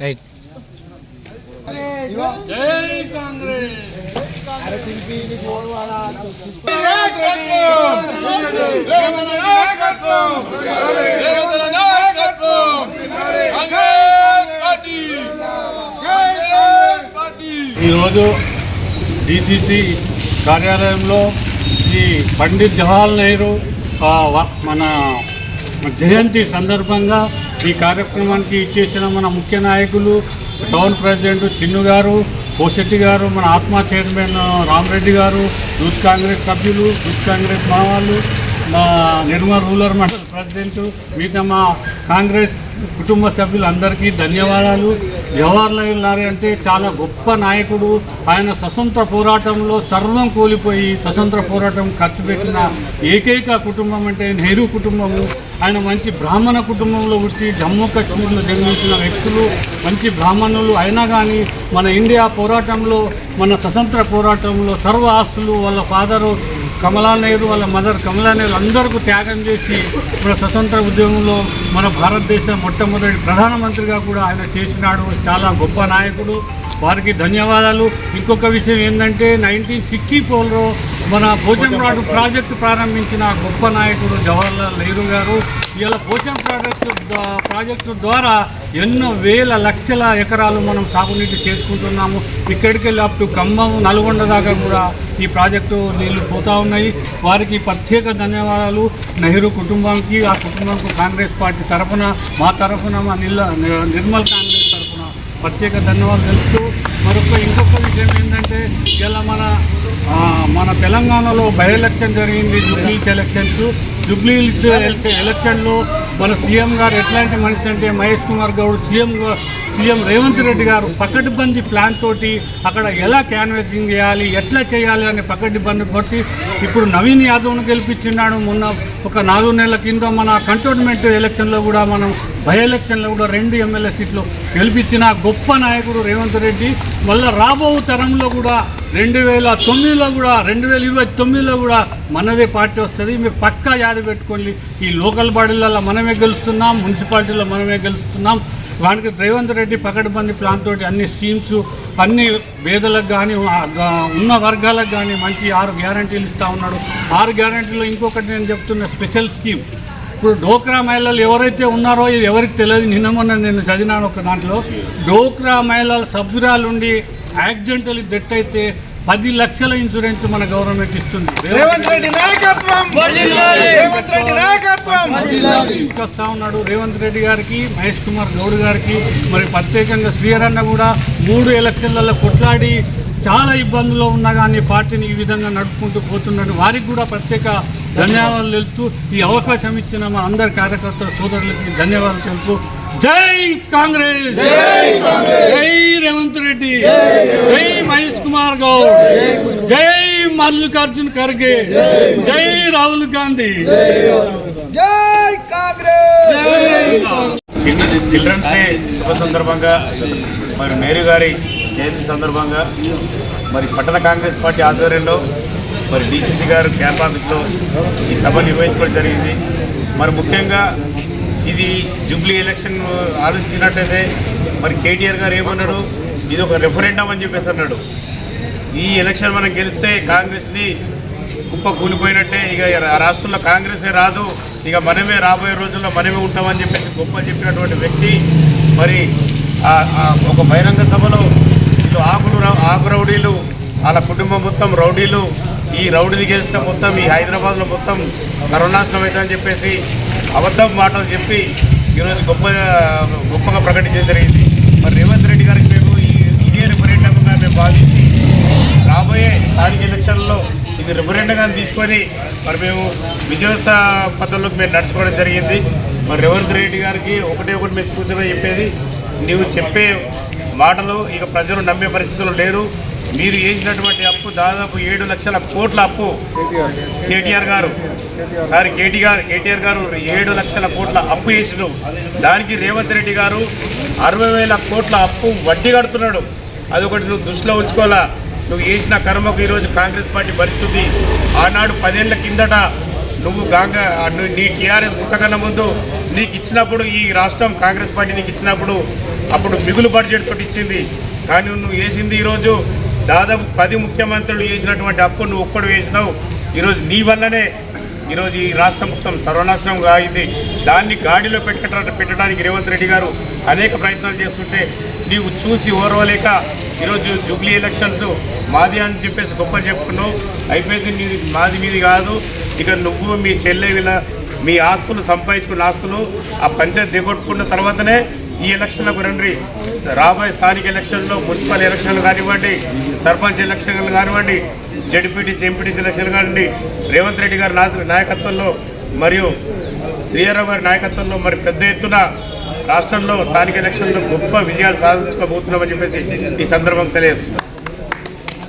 Right ఈరోజు DCC కార్యాలయంలో ఈ పండిత్ జవహర్ నెహ్రూ మన జయంతి సందర్భంగా ఈ కార్యక్రమానికి ఇచ్చేసిన మన ముఖ్య నాయకులు టౌన్ ప్రెసిడెంట్ చిన్ను గారు కోశెట్టి గారు మన ఆత్మ చైర్మన్ రామరెడ్డి గారు యూత్ కాంగ్రెస్ సభ్యులు యూత్ కాంగ్రెస్ మావాళ్ళు మా నిర్మల్ రూరల్ మండల్ ప్రెసిడెంట్ మిగతా మా కాంగ్రెస్ కుటుంబ సభ్యులందరికీ ధన్యవాదాలు. జవహర్లాల్ నెహ్రూ అంటే చాలా గొప్ప నాయకుడు. ఆయన స్వతంత్ర పోరాటంలో సర్వం కోల్పోయి స్వతంత్ర పోరాటం ఖర్చు పెట్టిన ఏకైక కుటుంబం అంటే నెహ్రూ కుటుంబము. ఆయన మంచి బ్రాహ్మణ కుటుంబంలో పుట్టి జమ్మూ కాశ్మీర్లో జన్మించిన వ్యక్తులు మంచి బ్రాహ్మణులు అయినా కానీ మన ఇండియా పోరాటంలో మన స్వతంత్ర పోరాటంలో సర్వ ఆస్తులు వాళ్ళ ఫాదరు కమలా నెహ్రూ వాళ్ళ మదర్ కమలా నెహ్రూ అందరికీ త్యాగం చేసి మన స్వతంత్ర ఉద్యమంలో మన భారతదేశం మొట్టమొదటి ప్రధానమంత్రిగా కూడా ఆయన చేసినాడు. చాలా గొప్ప నాయకుడు. వారికి ధన్యవాదాలు. ఇంకొక విషయం ఏంటంటే నైన్టీన్ సిక్స్టీ ఫోర్లో మన పోచంరాడు ప్రాజెక్టు ప్రారంభించిన గొప్ప నాయకుడు జవహర్లాల్ నెహ్రూ గారు ఇలా పోచం ప్రాజెక్టు ప్రాజెక్టు ద్వారా ఎన్నో వేల లక్షల ఎకరాలు మనం సాగునీటి చేసుకుంటున్నాము. ఇక్కడికి వెళ్ళి అప్ టు ఖమ్మం నల్గొండ దాకా కూడా ఈ ప్రాజెక్టు నీళ్ళు పోతూ ఉన్నాయి. వారికి ప్రత్యేక ధన్యవాదాలు. నెహ్రూ కుటుంబానికి ఆ కుటుంబంకు కాంగ్రెస్ పార్టీ తరఫున మా తరఫున మా నిల్ల నిర్మల్ కాంగ్రెస్ తరఫున ప్రత్యేక ధన్యవాదాలు తెలుపుతూ మరొక ఇంకొక విషయం ఏంటంటే ఇలా మన మన తెలంగాణలో బై ఎలక్షన్ జరిగింది జూబ్లీస్ ఎలక్షన్స్. జూబ్లీస్ ఎలక్షన్లో మన సీఎం గారు ఎట్లాంటి మనిషి అంటే మహేష్ కుమార్ గౌడ్ సీఎం సీఎం రేవంత్ రెడ్డి గారు పకడ్బందీ ప్లాన్ తోటి అక్కడ ఎలా క్యాన్వాసింగ్ చేయాలి ఎట్లా చేయాలి అనే పకడ్బందీ కొట్టి ఇప్పుడు నవీన్ యాదవ్ను గెలిపించినాడు. మొన్న ఒక నాలుగు నెలల కింద మన కంటోన్మెంట్ ఎలక్షన్లో కూడా మనం బై ఎలక్షన్లో కూడా రెండు ఎమ్మెల్యే సీట్లు గెలిపించిన గొప్ప నాయకుడు రేవంత్ రెడ్డి. మళ్ళీ రాబో తరంలో కూడా రెండు వేల తొమ్మిదిలో కూడా రెండు వేల ఇరవై తొమ్మిదిలో కూడా మనదే పార్టీ వస్తుంది. మీరు పక్కా యాది పెట్టుకోండి. ఈ లోకల్ బాడీలలో మనమే గెలుస్తున్నాం మున్సిపాలిటీలో మనమే గెలుస్తున్నాం. వానికి రేవంత్ రెడ్డి పకడ్బందీ ప్లాన్ తోటి అన్ని స్కీమ్స్ అన్ని పేదలకు కానీ ఉన్న వర్గాలకు కానీ మంచి ఆరు గ్యారంటీలు ఇస్తూ ఉన్నాడు. ఆరు గ్యారంటీలో ఇంకొకటి నేను చెప్తున్న స్పెషల్ స్కీమ్ ఇప్పుడు డోక్రా మహిళలు ఎవరైతే ఉన్నారో ఇది ఎవరికి తెలియదు నిన్న మొన్న నేను చదివినాను ఒక దాంట్లో. డోక్రా మహిళల సభ్యురాలుండి యాక్సిడెంటల్ డెత్ అయితే పది లక్షల ఇన్సూరెన్స్ మన గవర్నమెంట్ ఇస్తుంది. రేవంత్ రెడ్డి నాయకత్వం! రేవంత్ రెడ్డి నాయకత్వం! తీసుకొస్తా ఉన్నాడు రేవంత్ రెడ్డి గారికి మహేష్ కుమార్ గౌడ్ గారికి. మరి ప్రత్యేకంగా శ్రీహరన్న కూడా మూడు ఎలక్షన్లలో కొట్లాడి చాలా ఇబ్బందుల్లో ఉన్నా కానీ పార్టీని ఈ విధంగా నడుపుకుంటూ పోతున్నాడు వారికి కూడా ప్రత్యేక ధన్యవాదాలు తెలుపుతూ ఈ అవకాశం ఇచ్చిన మా అందరి కార్యకర్తల సోదరులకి ధన్యవాదాలు తెలుపుతూ జై కాంగ్రెస్! జై రేవంత్ రెడ్డి! జై మహేష్ కుమార్ గౌడ్! జై మల్లికార్జున్ ఖర్గే! జై రాహుల్ గాంధీ! జై కాంగ్రెస్! జై చిల్డ్రన్స్ డే శుభ సందర్భంగా మరి మేరీ గారి జయంతి సందర్భంగా మరి పట్టణ కాంగ్రెస్ పార్టీ ఆధ్వర్యంలో మరి డిసిసి గారు క్యాంప్ ఆఫీస్లో ఈ సభ నిర్వహించుకోవడం జరిగింది. మరి ముఖ్యంగా ఇది జూబ్లీ ఎలక్షన్ ఆలోచించినట్టయితే మరి కేటీఆర్ గారు ఏమన్నాడు? ఇది ఒక రెఫరెండం అని చెప్పేసి అన్నాడు. ఈ ఎలక్షన్ మనం గెలిస్తే కాంగ్రెస్ని కుప్ప కూలిపోయినట్టే ఇక రాష్ట్రంలో కాంగ్రెసే రాదు ఇక మనమే రాబోయే రోజుల్లో మనమే ఉంటామని చెప్పేసి గొప్ప చెప్పినటువంటి వ్యక్తి. మరి ఆ ఒక బహిరంగ సభలో వీళ్ళు ఆకులు ఆకు రౌడీలు వాళ్ళ కుటుంబం మొత్తం రౌడీలు ఈ రౌడీని గెలిస్తే మొత్తం ఈ హైదరాబాద్లో మొత్తం సర్వనాశనం అవుతుందని చెప్పేసి అబద్ధం మాటలు చెప్పి ఈరోజు గొప్ప గొప్పగా ప్రకటించడం జరిగింది. మరి రేవంత్ రెడ్డి గారికి మేము ఈ ఇదే రిఫరెండంగా మేము భావించి రాబోయే స్థానిక ఎలక్షన్లో ఇది రిఫరెండంగా తీసుకొని మరి మేము విజయోత్సవ పథంలోకి మేము నడుచుకోవడం జరిగింది. మరి రేవంత్ రెడ్డి గారికి ఒకటే ఒకటి మేము సూచన చెప్పేది నీవు చెప్పే మాటలు ఇక ప్రజలు నమ్మే పరిస్థితులు లేరు. మీరు చేసినటువంటి అప్పు దాదాపు ఏడు లక్షల కోట్ల అప్పు. కేటీఆర్ గారు. సారీ కేటీ గారు కేటీఆర్ గారు ఏడు లక్షల కోట్ల అప్పు చేసినాడు దానికి రేవంత్ రెడ్డి గారు అరవై వేల కోట్ల అప్పు వడ్డీ కడుతున్నాడు. అదొకటి నువ్వు దృష్టిలో ఉంచుకోవాలా? నువ్వు చేసిన కర్మకు ఈరోజు కాంగ్రెస్ పార్టీ భరిస్తుంది. ఆనాడు పదేళ్ళ కిందట నువ్వు గాంగా నీ టీఆర్ఎస్ పుట్టకన్నా ముందు నీకు ఇచ్చినప్పుడు ఈ రాష్ట్రం కాంగ్రెస్ పార్టీ నీకు ఇచ్చినప్పుడు అప్పుడు మిగులు బడ్జెట్ తోటి ఇచ్చింది. కానీ నువ్వు వేసింది ఈరోజు దాదాపు పది ముఖ్యమంత్రులు వేసినటువంటి అప్పు నువ్వు ఒక్కడు వేసినావు. ఈరోజు నీ వల్లనే ఈరోజు ఈ రాష్ట్రం మొత్తం సర్వనాశనం అయింది దాన్ని గాడిలో పెట్ట పెట్టడానికి రేవంత్ రెడ్డి గారు అనేక ప్రయత్నాలు చేస్తుంటే నీవు చూసి ఓర్వలేక ఈరోజు జూబ్లీ ఎలక్షన్స్ మాది అని చెప్పేసి గొప్ప చెప్పుకున్నావు. అయిపోయింది నీది మాది మీది కాదు. ఇక నువ్వు మీ చెల్లె మీ ఆస్తులు సంపాదించుకున్న ఆస్తులు ఆ పంచాయతీ దిగొట్టుకున్న తర్వాతనే ఈ ఎలక్షన్లకు రండి రాబోయే స్థానిక ఎలక్షన్లో మున్సిపల్ ఎలక్షన్లు కానివ్వండి సర్పంచ్ ఎలక్షన్లు కానివ్వండి జడ్పీటీసీ ఎంపీటీసీ ఎలక్షన్లు కానివ్వండి రేవంత్ రెడ్డి గారి నాయకత్వంలో మరియు శ్రీయారావు గారి నాయకత్వంలో మరి పెద్ద ఎత్తున రాష్ట్రంలో స్థానిక ఎలక్షన్లో గొప్ప విజయాలు సాధించుకోబోతున్నామని చెప్పేసి ఈ సందర్భం తెలియజేస్తున్నాం.